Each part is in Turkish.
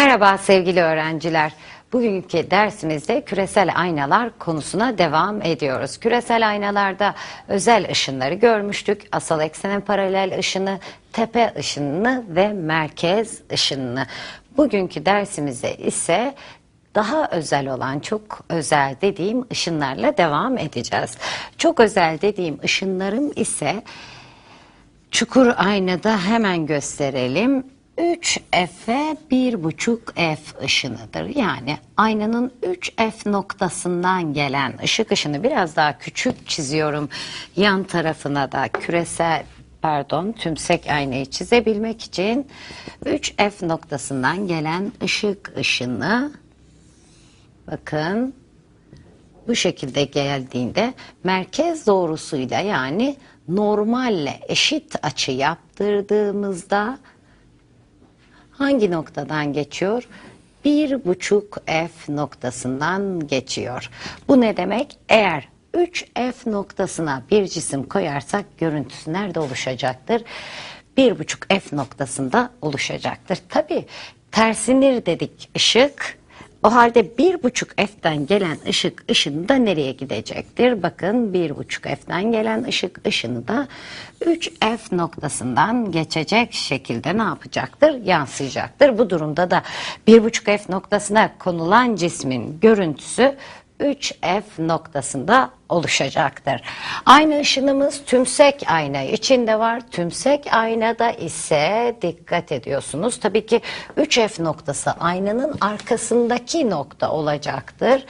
Merhaba sevgili öğrenciler. Bugünkü dersimizde küresel aynalar konusuna devam ediyoruz. Küresel aynalarda özel ışınları görmüştük. Asal eksene paralel ışını, tepe ışınını ve merkez ışınını. Bugünkü dersimizde ise daha özel olan çok özel dediğim ışınlarla devam edeceğiz. Çok özel dediğim ışınlarım ise Çukur aynada hemen gösterelim. 3F'e 1,5 F ışınıdır. Yani aynanın 3F noktasından gelen ışık ışını biraz daha küçük çiziyorum. Yan tarafına da küresel pardon tümsek aynayı çizebilmek için 3F noktasından gelen ışık ışını bakın bu şekilde geldiğinde merkez doğrusuyla yani normalle eşit açı yaptırdığımızda hangi noktadan geçiyor? Bir buçuk F noktasından geçiyor. Bu ne demek? Eğer 3F noktasına bir cisim koyarsak görüntüsü nerede oluşacaktır? Bir buçuk F noktasında oluşacaktır. Tabi tersinir dedik ışık. O halde bir buçuk F'den gelen ışık ışını da nereye gidecektir? Bakın bir buçuk F'den gelen ışık ışını da 3 F noktasından geçecek şekilde ne yapacaktır? Yansıyacaktır. Bu durumda da bir buçuk F noktasına konulan cismin görüntüsü 3F noktasında oluşacaktır. Aynı ışınımız tümsek ayna içinde var. Tümsek aynada ise dikkat ediyorsunuz. Tabii ki 3F noktası aynanın arkasındaki nokta olacaktır.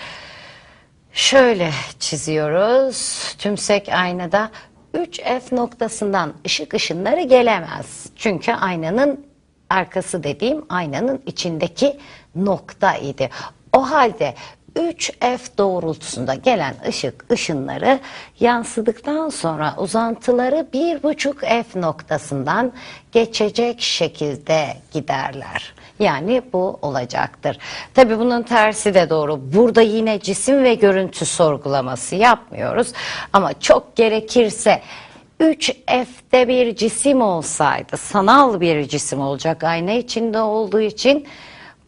Şöyle çiziyoruz. Tümsek aynada 3F noktasından ışık ışınları gelemez. Çünkü aynanın arkası dediğim aynanın içindeki nokta idi. O halde 3F doğrultusunda gelen ışık ışınları yansıdıktan sonra uzantıları 1,5 F noktasından geçecek şekilde giderler. Yani bu olacaktır. Tabi bunun tersi de doğru. Burada yine cisim ve görüntü sorgulaması yapmıyoruz. Ama çok gerekirse 3F'de bir cisim olsaydı, sanal bir cisim olacak ayna içinde olduğu için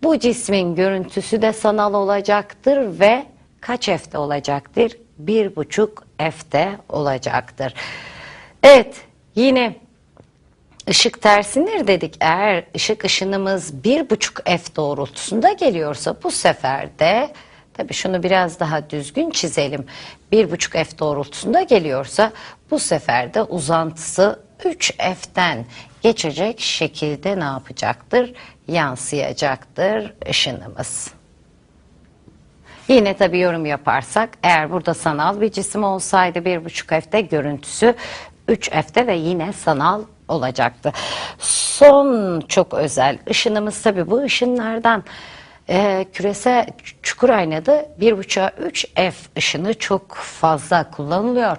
bu cismin görüntüsü de sanal olacaktır ve kaç F'de olacaktır? Bir buçuk F'de olacaktır. Evet yine ışık tersindir dedik. Eğer ışık ışınımız bir buçuk F doğrultusunda geliyorsa bu sefer de tabii şunu biraz daha düzgün çizelim. Bir buçuk F doğrultusunda geliyorsa bu sefer de uzantısı 3 F'den geçecek şekilde ne yapacaktır? Yansıyacaktır ışınımız. Yine tabi yorum yaparsak eğer burada sanal bir cisim olsaydı 1.5 F'de görüntüsü 3 F'de ve yine sanal olacaktı. Son çok özel ışınımız tabi bu ışınlardan e, küresel çukur aynada 1.5'a 3 F ışını çok fazla kullanılıyor.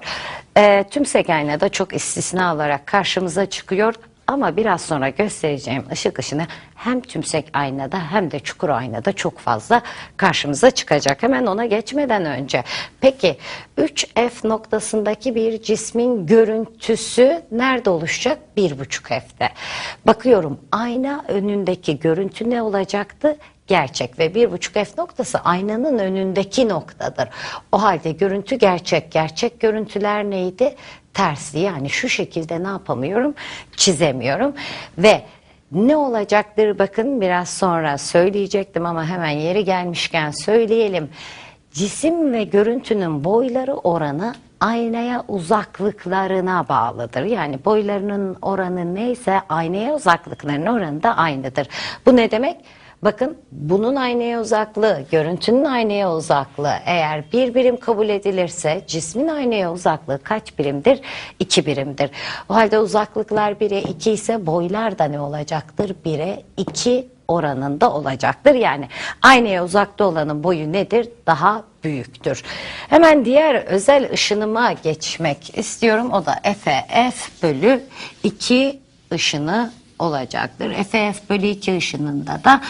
E, tümsek aynada çok istisna olarak karşımıza çıkıyor. Ama biraz sonra göstereceğim ışık ışını hem tümsek aynada hem de çukur aynada çok fazla karşımıza çıkacak. Hemen ona geçmeden önce. Peki 3F noktasındaki bir cismin görüntüsü nerede oluşacak? 1,5 F'de. Bakıyorum ayna önündeki görüntü ne olacaktı? gerçek ve bir buçuk F noktası aynanın önündeki noktadır. O halde görüntü gerçek. Gerçek görüntüler neydi? Tersi yani şu şekilde ne yapamıyorum? Çizemiyorum ve ne olacaktır bakın biraz sonra söyleyecektim ama hemen yeri gelmişken söyleyelim. Cisim ve görüntünün boyları oranı aynaya uzaklıklarına bağlıdır. Yani boylarının oranı neyse aynaya uzaklıklarının oranı da aynıdır. Bu ne demek? Bakın bunun aynaya uzaklığı, görüntünün aynaya uzaklığı eğer bir birim kabul edilirse cismin aynaya uzaklığı kaç birimdir? İki birimdir. O halde uzaklıklar 1'e 2 ise boylar da ne olacaktır? 1'e 2 oranında olacaktır. Yani aynaya uzakta olanın boyu nedir? Daha büyüktür. Hemen diğer özel ışınıma geçmek istiyorum. O da F F bölü 2 ışını olacaktır. F F bölü 2 ışınında da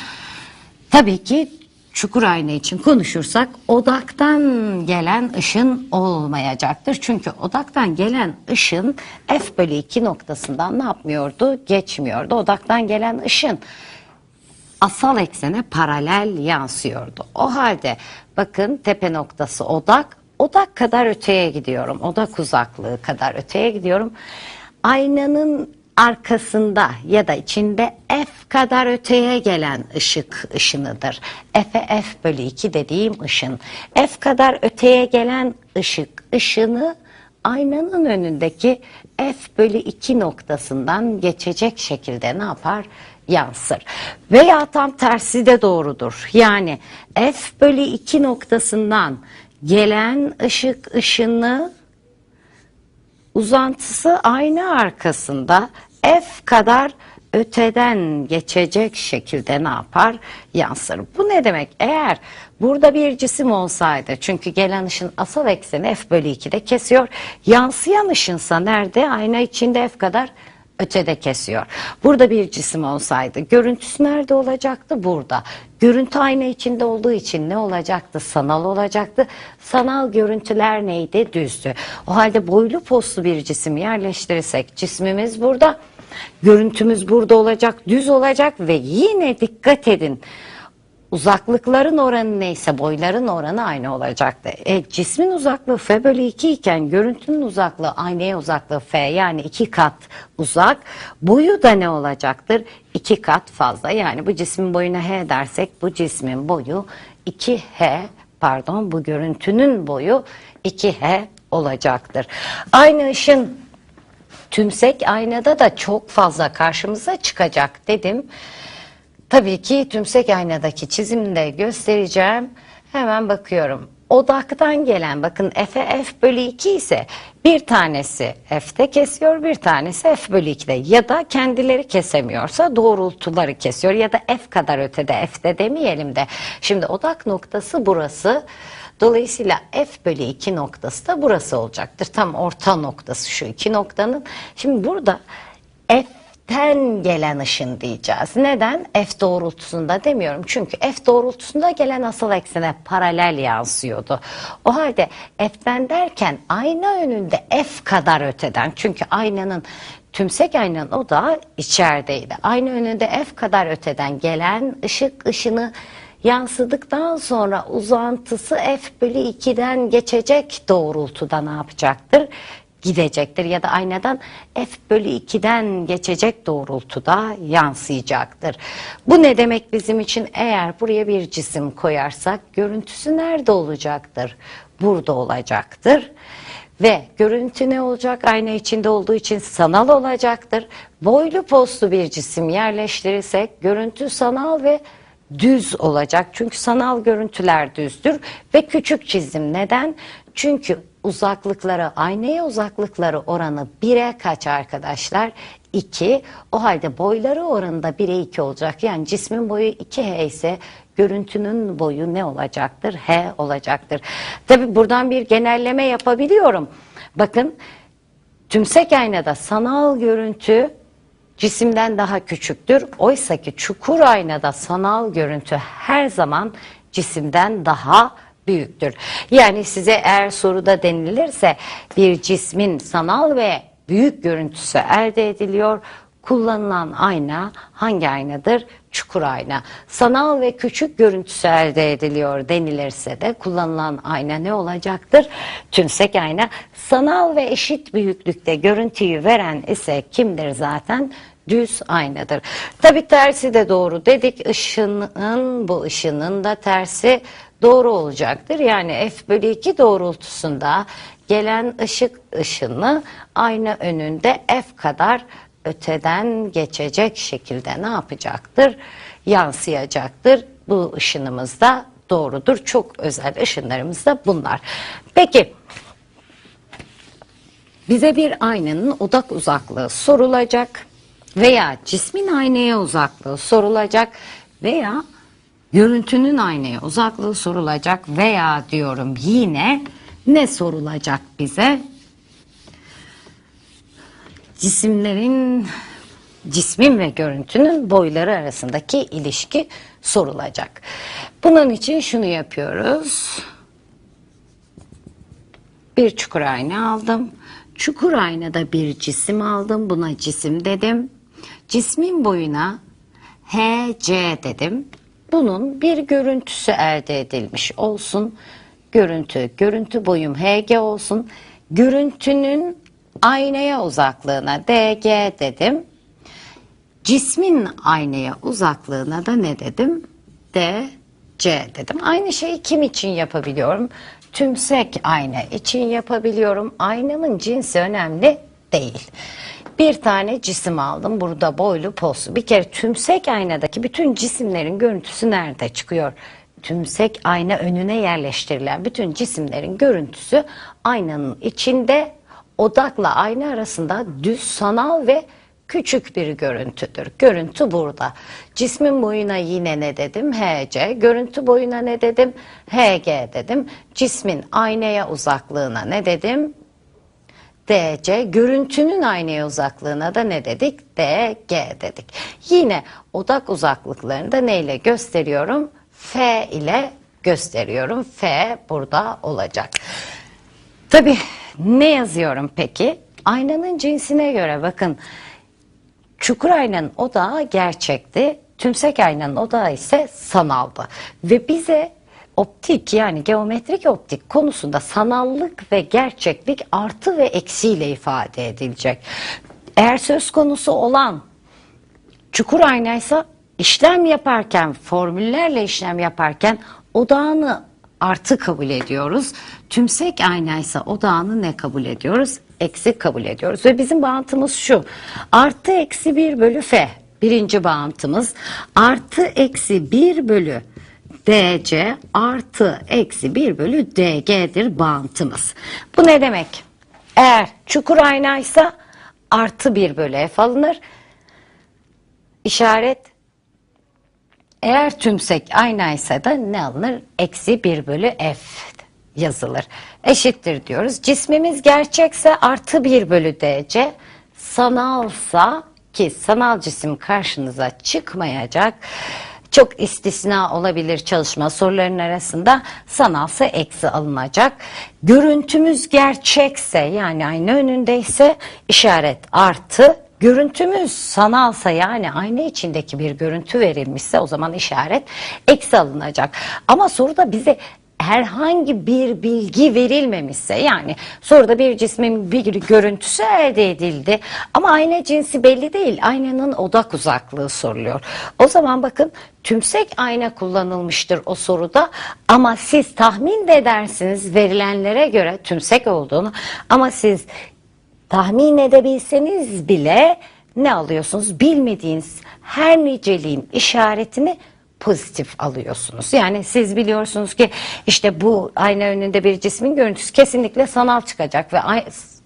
Tabii ki çukur ayna için konuşursak odaktan gelen ışın olmayacaktır. Çünkü odaktan gelen ışın F bölü 2 noktasından ne yapmıyordu? Geçmiyordu. Odaktan gelen ışın asal eksene paralel yansıyordu. O halde bakın tepe noktası odak, odak kadar öteye gidiyorum. Odak uzaklığı kadar öteye gidiyorum. Aynanın arkasında ya da içinde f kadar öteye gelen ışık ışınıdır. F'e f bölü 2 dediğim ışın. F kadar öteye gelen ışık ışını aynanın önündeki f bölü 2 noktasından geçecek şekilde ne yapar? Yansır. Veya tam tersi de doğrudur. Yani f bölü 2 noktasından gelen ışık ışını uzantısı ayna arkasında f kadar öteden geçecek şekilde ne yapar? Yansır. Bu ne demek? Eğer burada bir cisim olsaydı çünkü gelen ışın asal ekseni f bölü 2'de kesiyor. Yansıyan ışınsa nerede? Ayna içinde f kadar ötede kesiyor. Burada bir cisim olsaydı görüntüsü nerede olacaktı? Burada. Görüntü ayna içinde olduğu için ne olacaktı? Sanal olacaktı. Sanal görüntüler neydi? Düzdü. O halde boylu postlu bir cisim yerleştirirsek cismimiz burada. Görüntümüz burada olacak, düz olacak ve yine dikkat edin. Uzaklıkların oranı neyse boyların oranı aynı olacaktı. E, cismin uzaklığı f bölü 2 iken görüntünün uzaklığı aynaya uzaklığı f yani 2 kat uzak. Boyu da ne olacaktır? 2 kat fazla. Yani bu cismin boyuna h dersek bu cismin boyu 2h pardon bu görüntünün boyu 2h olacaktır. Aynı ışın tümsek aynada da çok fazla karşımıza çıkacak dedim. Tabii ki tümsek aynadaki çizimde göstereceğim. Hemen bakıyorum. Odaktan gelen bakın F'e F bölü 2 ise bir tanesi F'te kesiyor bir tanesi F bölü 2'de ya da kendileri kesemiyorsa doğrultuları kesiyor ya da F kadar ötede F'te demeyelim de. Şimdi odak noktası burası. Dolayısıyla F bölü 2 noktası da burası olacaktır. Tam orta noktası şu iki noktanın. Şimdi burada F F'ten gelen ışın diyeceğiz. Neden? F doğrultusunda demiyorum. Çünkü F doğrultusunda gelen asal eksene paralel yansıyordu. O halde F'ten derken ayna önünde F kadar öteden. Çünkü aynanın tümsek aynanın o da içerideydi. Ayna önünde F kadar öteden gelen ışık ışını yansıdıktan sonra uzantısı F bölü 2'den geçecek doğrultuda ne yapacaktır? Gidecektir ya da aynadan f bölü 2'den geçecek doğrultuda yansıyacaktır. Bu ne demek bizim için? Eğer buraya bir cisim koyarsak görüntüsü nerede olacaktır? Burada olacaktır. Ve görüntü ne olacak? Ayna içinde olduğu için sanal olacaktır. Boylu postlu bir cisim yerleştirirsek görüntü sanal ve düz olacak. Çünkü sanal görüntüler düzdür ve küçük çizim. Neden? Çünkü uzaklıkları, aynaya uzaklıkları oranı 1'e kaç arkadaşlar? 2. O halde boyları oranında 1'e 2 olacak. Yani cismin boyu 2H ise görüntünün boyu ne olacaktır? H olacaktır. Tabi buradan bir genelleme yapabiliyorum. Bakın tümsek aynada sanal görüntü cisimden daha küçüktür. Oysa ki çukur aynada sanal görüntü her zaman cisimden daha büyüktür. Yani size eğer soruda denilirse bir cismin sanal ve büyük görüntüsü elde ediliyor. Kullanılan ayna hangi aynadır? Çukur ayna. Sanal ve küçük görüntüsü elde ediliyor denilirse de kullanılan ayna ne olacaktır? Tümsek ayna. Sanal ve eşit büyüklükte görüntüyü veren ise kimdir zaten? düz aynadır. Tabi tersi de doğru dedik. Işının bu ışının da tersi doğru olacaktır. Yani f bölü 2 doğrultusunda gelen ışık ışını ayna önünde f kadar öteden geçecek şekilde ne yapacaktır? Yansıyacaktır. Bu ışınımız da doğrudur. Çok özel ışınlarımız da bunlar. Peki bize bir aynanın odak uzaklığı sorulacak veya cismin aynaya uzaklığı sorulacak veya görüntünün aynaya uzaklığı sorulacak veya diyorum yine ne sorulacak bize? Cisimlerin cismin ve görüntünün boyları arasındaki ilişki sorulacak. Bunun için şunu yapıyoruz. Bir çukur ayna aldım. Çukur aynada bir cisim aldım. Buna cisim dedim. Cismin boyuna HC dedim. Bunun bir görüntüsü elde edilmiş olsun. Görüntü, görüntü boyum HG olsun. Görüntünün aynaya uzaklığına DG dedim. Cismin aynaya uzaklığına da ne dedim? DC dedim. Aynı şeyi kim için yapabiliyorum? Tümsek ayna için yapabiliyorum. Aynanın cinsi önemli değil. Bir tane cisim aldım. Burada boylu poslu. Bir kere tümsek aynadaki bütün cisimlerin görüntüsü nerede çıkıyor? Tümsek ayna önüne yerleştirilen bütün cisimlerin görüntüsü aynanın içinde odakla ayna arasında düz sanal ve küçük bir görüntüdür. Görüntü burada. Cismin boyuna yine ne dedim? HC. Görüntü boyuna ne dedim? HG dedim. Cismin aynaya uzaklığına ne dedim? DC. Görüntünün aynaya uzaklığına da ne dedik? DG dedik. Yine odak uzaklıklarını da neyle gösteriyorum? F ile gösteriyorum. F burada olacak. Tabii ne yazıyorum peki? Aynanın cinsine göre bakın çukur aynanın odağı gerçekti. Tümsek aynanın odağı ise sanaldı. Ve bize optik yani geometrik optik konusunda sanallık ve gerçeklik artı ve eksiyle ifade edilecek. Eğer söz konusu olan çukur aynaysa işlem yaparken, formüllerle işlem yaparken odağını artı kabul ediyoruz. Tümsek aynaysa odağını ne kabul ediyoruz? Eksi kabul ediyoruz. Ve bizim bağıntımız şu. Artı eksi 1 bölü f. Birinci bağıntımız. Artı eksi 1 bölü DC artı eksi 1 bölü DG'dir bağıntımız. Bu ne demek? Eğer çukur aynaysa artı 1 bölü f alınır. İşaret eğer tümsek aynaysa da ne alınır? Eksi 1 bölü f yazılır. Eşittir diyoruz. Cismimiz gerçekse artı 1 bölü dc, sanalsa ki sanal cisim karşınıza çıkmayacak. Çok istisna olabilir çalışma sorularının arasında sanalsa eksi alınacak. Görüntümüz gerçekse yani ayna önündeyse işaret artı Görüntümüz sanalsa yani ayna içindeki bir görüntü verilmişse o zaman işaret eksi alınacak. Ama soruda bize herhangi bir bilgi verilmemişse yani soruda bir cismin bir görüntüsü elde edildi ama ayna cinsi belli değil. Aynanın odak uzaklığı soruluyor. O zaman bakın tümsek ayna kullanılmıştır o soruda ama siz tahmin de edersiniz verilenlere göre tümsek olduğunu ama siz tahmin edebilseniz bile ne alıyorsunuz? Bilmediğiniz her niceliğin işaretini pozitif alıyorsunuz. Yani siz biliyorsunuz ki işte bu ayna önünde bir cismin görüntüsü kesinlikle sanal çıkacak ve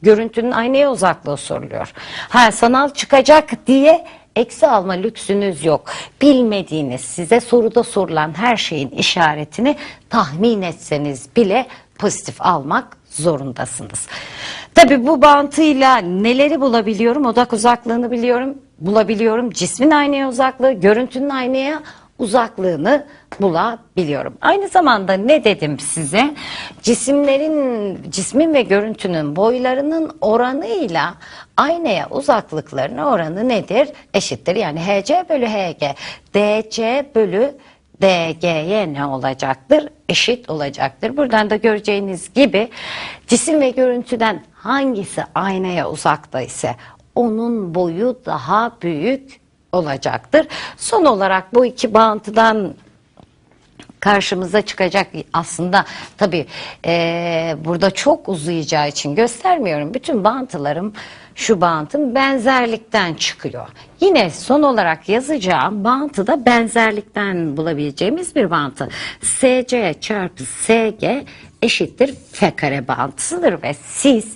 görüntünün aynaya uzaklığı soruluyor. Ha sanal çıkacak diye eksi alma lüksünüz yok. Bilmediğiniz size soruda sorulan her şeyin işaretini tahmin etseniz bile pozitif almak zorundasınız. Tabi bu bantıyla neleri bulabiliyorum? Odak uzaklığını biliyorum, bulabiliyorum. Cismin aynaya uzaklığı, görüntünün aynaya uzaklığını bulabiliyorum. Aynı zamanda ne dedim size? Cisimlerin, cismin ve görüntünün boylarının oranıyla aynaya uzaklıklarının oranı nedir? Eşittir. Yani HC bölü HG, DC bölü DG'ye ne olacaktır? Eşit olacaktır. Buradan da göreceğiniz gibi cisim ve görüntüden hangisi aynaya uzakta ise onun boyu daha büyük olacaktır. Son olarak bu iki bağıntıdan karşımıza çıkacak aslında tabi burada çok uzayacağı için göstermiyorum. Bütün bağıntılarım şu bağıntım benzerlikten çıkıyor. Yine son olarak yazacağım bağıntı da benzerlikten bulabileceğimiz bir bağıntı. SC çarpı SG eşittir F kare bağıntısıdır ve siz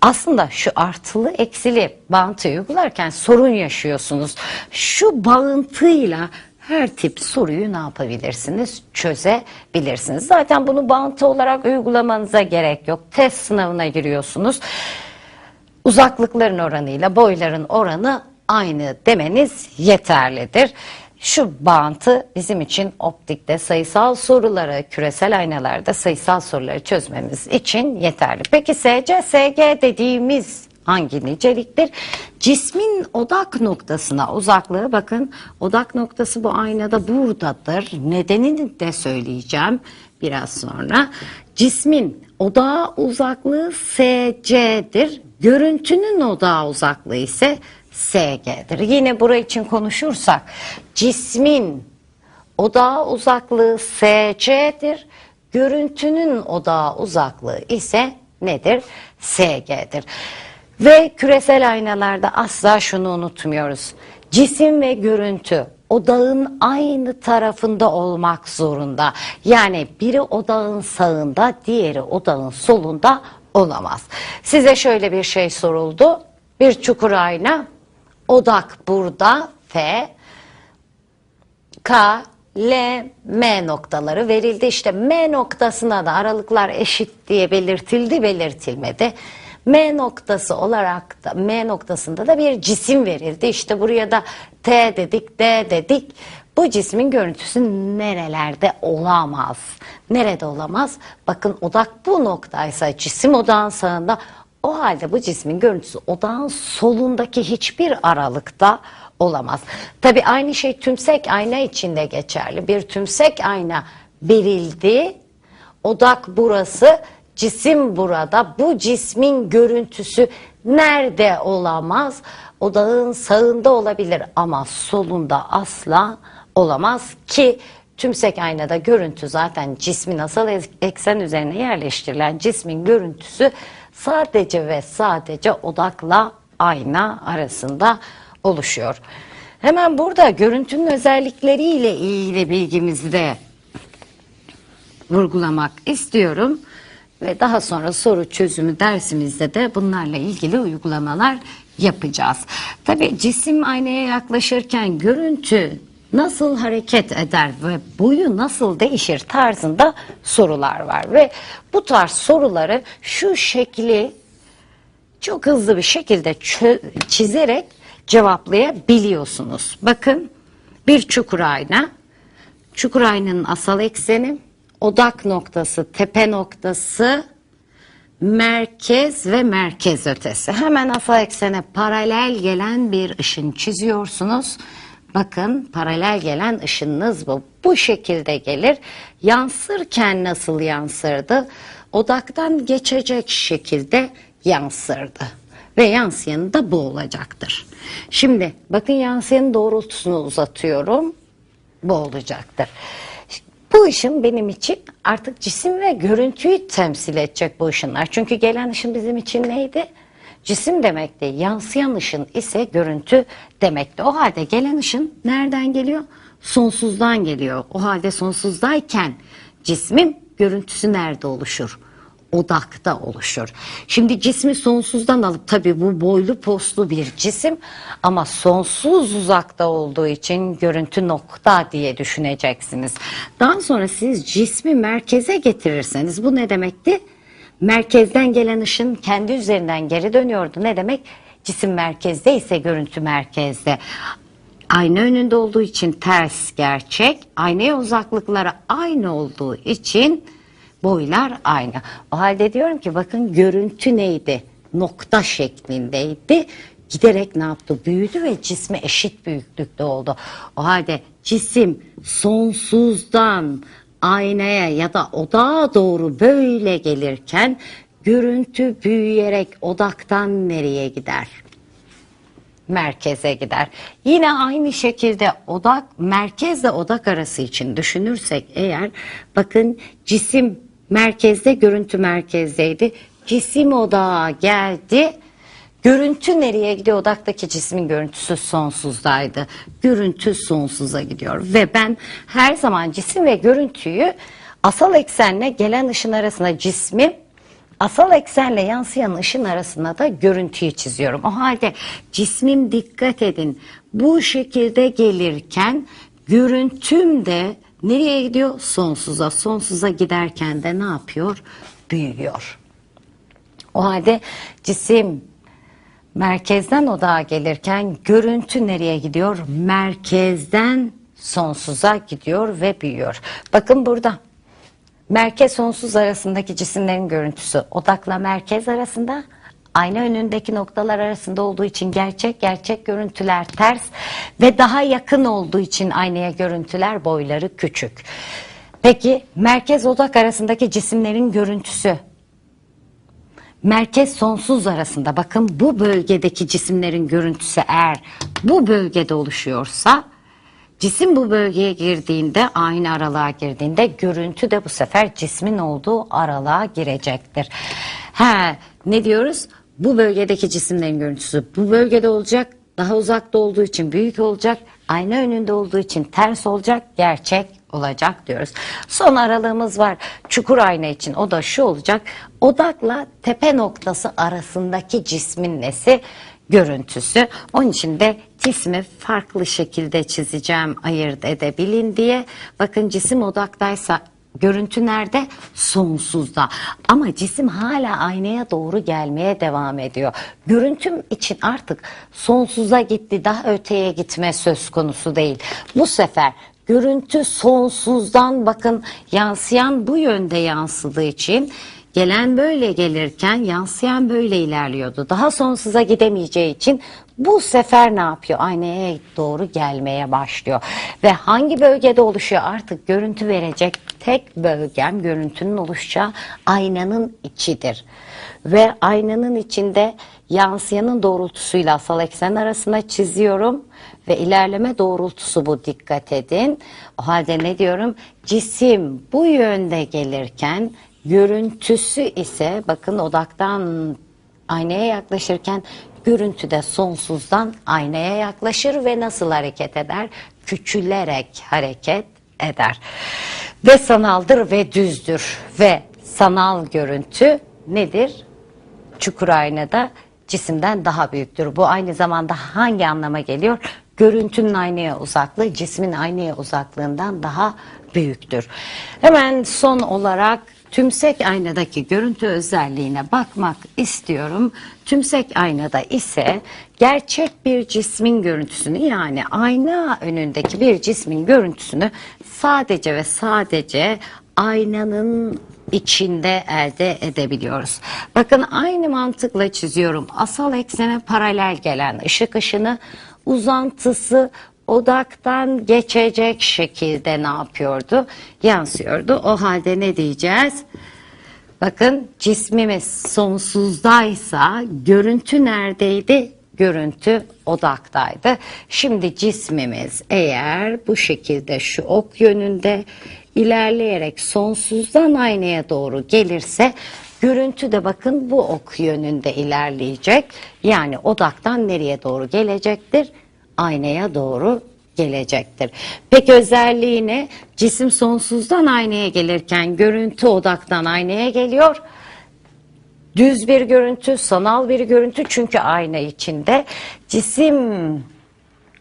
aslında şu artılı eksili bağıntıyı uygularken sorun yaşıyorsunuz. Şu bağıntıyla her tip soruyu ne yapabilirsiniz? Çözebilirsiniz. Zaten bunu bağıntı olarak uygulamanıza gerek yok. Test sınavına giriyorsunuz. Uzaklıkların oranıyla boyların oranı aynı demeniz yeterlidir. Şu bağıntı bizim için optikte sayısal soruları, küresel aynalarda sayısal soruları çözmemiz için yeterli. Peki SC, SG dediğimiz hangi niceliktir? Cismin odak noktasına uzaklığı bakın odak noktası bu aynada buradadır. Nedenini de söyleyeceğim biraz sonra. Cismin odağa uzaklığı SC'dir. Görüntünün odağa uzaklığı ise SG'dir. Yine burası için konuşursak cismin odağa uzaklığı SC'dir. Görüntünün odağa uzaklığı ise nedir? SG'dir. Ve küresel aynalarda asla şunu unutmuyoruz. Cisim ve görüntü odağın aynı tarafında olmak zorunda. Yani biri odağın sağında, diğeri odağın solunda olamaz. Size şöyle bir şey soruldu. Bir çukur ayna, odak burada, F, K, L, M noktaları verildi. İşte M noktasına da aralıklar eşit diye belirtildi, belirtilmedi. M noktası olarak da M noktasında da bir cisim verildi. İşte buraya da T dedik, D dedik. Bu cismin görüntüsü nerelerde olamaz? Nerede olamaz? Bakın odak bu noktaysa cisim odağın sağında o halde bu cismin görüntüsü odağın solundaki hiçbir aralıkta olamaz. Tabi aynı şey tümsek ayna içinde geçerli. Bir tümsek ayna verildi. Odak burası, cisim burada. Bu cismin görüntüsü nerede olamaz? Odağın sağında olabilir ama solunda asla olamaz ki tümsek aynada görüntü zaten cismin asal eksen üzerine yerleştirilen cismin görüntüsü sadece ve sadece odakla ayna arasında oluşuyor. Hemen burada görüntünün özellikleriyle ilgili bilgimizi de vurgulamak istiyorum. Ve daha sonra soru çözümü dersimizde de bunlarla ilgili uygulamalar yapacağız. Tabi cisim aynaya yaklaşırken görüntü nasıl hareket eder ve boyu nasıl değişir tarzında sorular var. Ve bu tarz soruları şu şekli çok hızlı bir şekilde çizerek cevaplayabiliyorsunuz. Bakın bir çukur ayna, çukur aynanın asal ekseni, odak noktası, tepe noktası, merkez ve merkez ötesi. Hemen asal eksene paralel gelen bir ışın çiziyorsunuz. Bakın paralel gelen ışınınız bu. Bu şekilde gelir. Yansırken nasıl yansırdı? Odaktan geçecek şekilde yansırdı. Ve yansıyanı da bu olacaktır. Şimdi bakın yansıyanın doğrultusunu uzatıyorum. Bu olacaktır. Bu ışın benim için artık cisim ve görüntüyü temsil edecek bu ışınlar. Çünkü gelen ışın bizim için neydi? Cisim demekti. Yansıyan ışın ise görüntü demekti. O halde gelen ışın nereden geliyor? Sonsuzdan geliyor. O halde sonsuzdayken cismin görüntüsü nerede oluşur? odakta oluşur. Şimdi cismi sonsuzdan alıp tabi bu boylu postlu bir cisim ama sonsuz uzakta olduğu için görüntü nokta diye düşüneceksiniz. Daha sonra siz cismi merkeze getirirseniz bu ne demekti? Merkezden gelen ışın kendi üzerinden geri dönüyordu. Ne demek? Cisim merkezde ise görüntü merkezde. Ayna önünde olduğu için ters gerçek. Aynaya uzaklıkları aynı olduğu için boylar aynı. O halde diyorum ki bakın görüntü neydi? Nokta şeklindeydi. Giderek ne yaptı? Büyüdü ve cisme eşit büyüklükte oldu. O halde cisim sonsuzdan aynaya ya da odağa doğru böyle gelirken görüntü büyüyerek odaktan nereye gider? merkeze gider. Yine aynı şekilde odak merkezle odak arası için düşünürsek eğer bakın cisim merkezde görüntü merkezdeydi. Cisim odağa geldi. Görüntü nereye gidiyor? Odaktaki cismin görüntüsü sonsuzdaydı. Görüntü sonsuza gidiyor. Ve ben her zaman cisim ve görüntüyü asal eksenle gelen ışın arasında cismi asal eksenle yansıyan ışın arasında da görüntüyü çiziyorum. O halde cismim dikkat edin bu şekilde gelirken görüntüm de nereye gidiyor? Sonsuza. Sonsuza giderken de ne yapıyor? Büyüyor. O halde cisim merkezden odağa gelirken görüntü nereye gidiyor? Merkezden sonsuza gidiyor ve büyüyor. Bakın burada merkez sonsuz arasındaki cisimlerin görüntüsü odakla merkez arasında ayna önündeki noktalar arasında olduğu için gerçek, gerçek görüntüler ters ve daha yakın olduğu için aynaya görüntüler boyları küçük. Peki merkez odak arasındaki cisimlerin görüntüsü merkez sonsuz arasında bakın bu bölgedeki cisimlerin görüntüsü eğer bu bölgede oluşuyorsa cisim bu bölgeye girdiğinde aynı aralığa girdiğinde görüntü de bu sefer cismin olduğu aralığa girecektir. Ha ne diyoruz? Bu bölgedeki cisimlerin görüntüsü bu bölgede olacak. Daha uzakta olduğu için büyük olacak. Ayna önünde olduğu için ters olacak. Gerçek olacak diyoruz. Son aralığımız var. Çukur ayna için o da şu olacak. Odakla tepe noktası arasındaki cismin nesi? Görüntüsü. Onun için de cismi farklı şekilde çizeceğim ayırt edebilin diye. Bakın cisim odaktaysa Görüntü nerede? Sonsuzda. Ama cisim hala aynaya doğru gelmeye devam ediyor. Görüntüm için artık sonsuza gitti, daha öteye gitme söz konusu değil. Bu sefer görüntü sonsuzdan bakın yansıyan bu yönde yansıdığı için Gelen böyle gelirken yansıyan böyle ilerliyordu. Daha sonsuza gidemeyeceği için bu sefer ne yapıyor? Aynaya doğru gelmeye başlıyor. Ve hangi bölgede oluşuyor? Artık görüntü verecek tek bölgem görüntünün oluşacağı aynanın içidir. Ve aynanın içinde yansıyanın doğrultusuyla asal eksen arasında çiziyorum ve ilerleme doğrultusu bu dikkat edin. O halde ne diyorum? Cisim bu yönde gelirken Görüntüsü ise bakın odaktan aynaya yaklaşırken görüntü de sonsuzdan aynaya yaklaşır ve nasıl hareket eder? Küçülerek hareket eder. Ve sanaldır ve düzdür ve sanal görüntü nedir? Çukur aynada cisimden daha büyüktür. Bu aynı zamanda hangi anlama geliyor? Görüntünün aynaya uzaklığı cismin aynaya uzaklığından daha büyüktür. Hemen son olarak tümsek aynadaki görüntü özelliğine bakmak istiyorum. Tümsek aynada ise gerçek bir cismin görüntüsünü yani ayna önündeki bir cismin görüntüsünü sadece ve sadece aynanın içinde elde edebiliyoruz. Bakın aynı mantıkla çiziyorum. Asal eksene paralel gelen ışık ışını uzantısı odaktan geçecek şekilde ne yapıyordu? Yansıyordu. O halde ne diyeceğiz? Bakın cismimiz sonsuzdaysa görüntü neredeydi? Görüntü odaktaydı. Şimdi cismimiz eğer bu şekilde şu ok yönünde ilerleyerek sonsuzdan aynaya doğru gelirse görüntü de bakın bu ok yönünde ilerleyecek. Yani odaktan nereye doğru gelecektir? Aynaya doğru gelecektir. Peki özelliği ne? Cisim sonsuzdan aynaya gelirken görüntü odaktan aynaya geliyor. Düz bir görüntü, sanal bir görüntü çünkü ayna içinde. Cisim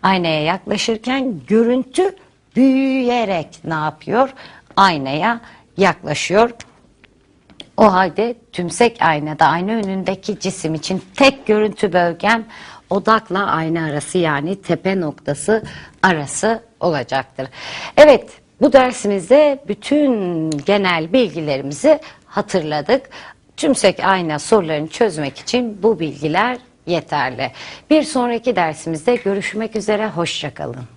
aynaya yaklaşırken görüntü büyüyerek ne yapıyor? Aynaya yaklaşıyor. O halde tümsek aynada ayna önündeki cisim için tek görüntü bölgem odakla ayna arası yani tepe noktası arası olacaktır. Evet bu dersimizde bütün genel bilgilerimizi hatırladık. Tümsek ayna sorularını çözmek için bu bilgiler yeterli. Bir sonraki dersimizde görüşmek üzere, hoşçakalın.